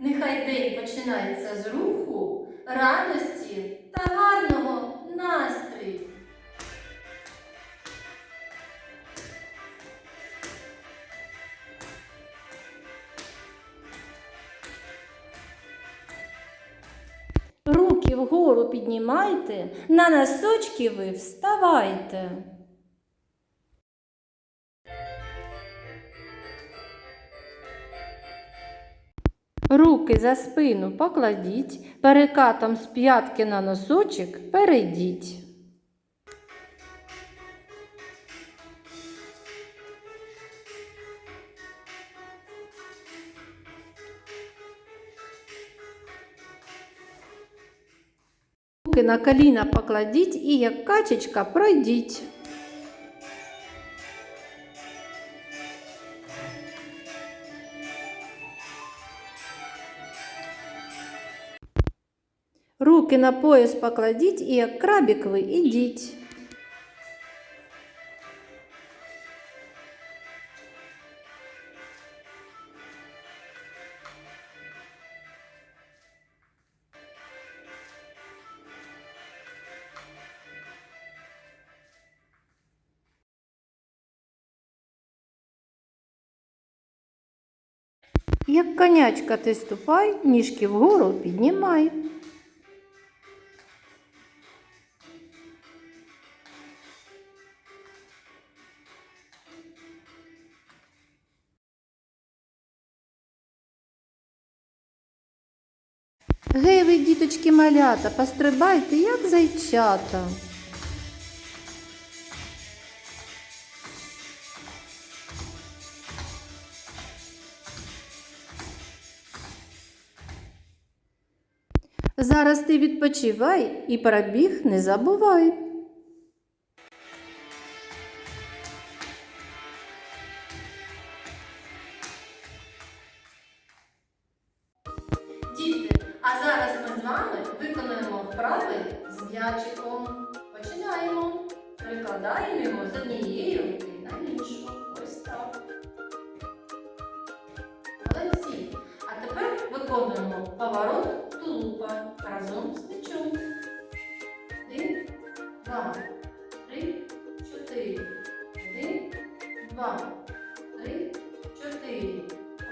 день починається з руху, радості та гарного настрою. Руки вгору піднімайте, на носочки ви вставайте. Руки за спину покладіть, перекатом з п'ятки на носочок перейдіть. Руки на коліна покладіть і як качечка пройдіть. Руки на пояс покладіть і як крабік ви ідіть. Як конячка ти ступай, ніжки вгору піднімай. Гей ви, діточки малята, пострибайте, як зайчата. Зараз ти відпочивай і пробіг не забувай. А зараз ми з вами виконуємо вправи з м'ячиком. Починаємо. Прикладаємо його з однієї руки на іншу. Ось так. Молодці. А тепер виконуємо поворот тулупа разом з плечом. Один, два, три, чотири. Один, два, три, чотири.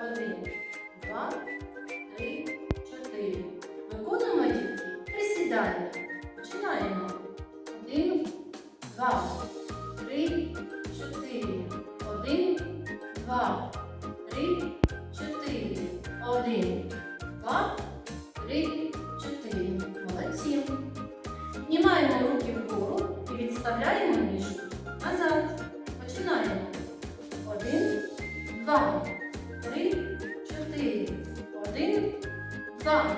Один, два, присідання. Починаємо. Один, два, три, чотири. Один, два, три, чотири. Один, два, три, чотири. Молодці. Знімаємо руки вгору і відставляємо ніжку назад. Починаємо. Один, два, три, чотири. Один, два,